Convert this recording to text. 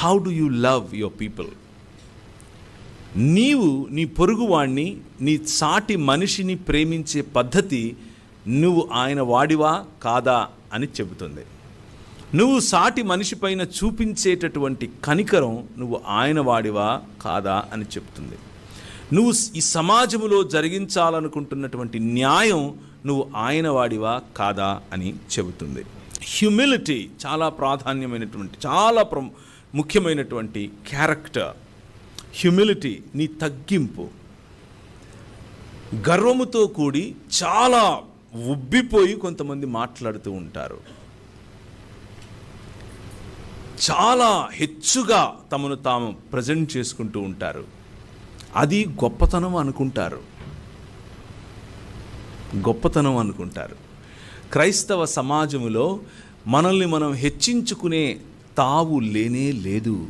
How do you love your people నీవు నీ పొరుగువాణ్ణి నీ సాటి మనిషిని ప్రేమించే పద్ధతి నువ్వు ఆయన వాడివా కాదా అని చెబుతుంది. నువ్వు సాటి మనిషి పైన చూపించేటటువంటి కనికరం నువ్వు ఆయన వాడివా కాదా అని చెప్తుంది నువ్వు ఈ సమాజంలో జరిగించాలనుకుంటున్నటువంటి న్యాయం నువ్వు ఆయన వాడివా కాదా అని చెబుతుంది. హ్యూమిలిటీ చాలా ప్రాధాన్యమైనటువంటి చాలా ప్ర ముఖ్యమైనటువంటి క్యారెక్టర్ హ్యూమిలిటీ నీ తగ్గింపు. గర్వముతో కూడి చాలా ఉబ్బిపోయి కొంతమంది మాట్లాడుతూ ఉంటారు. చాలా హెచ్చుగా తమను తాము ప్రజెంట్ చేసుకుంటూ ఉంటారు. అది గొప్పతనం అనుకుంటారు. గొప్పతనం అనుకుంటారు. క్రైస్తవ సమాజములో మనల్ని మనం హెచ్చించుకునే తావు లేనే లేదు.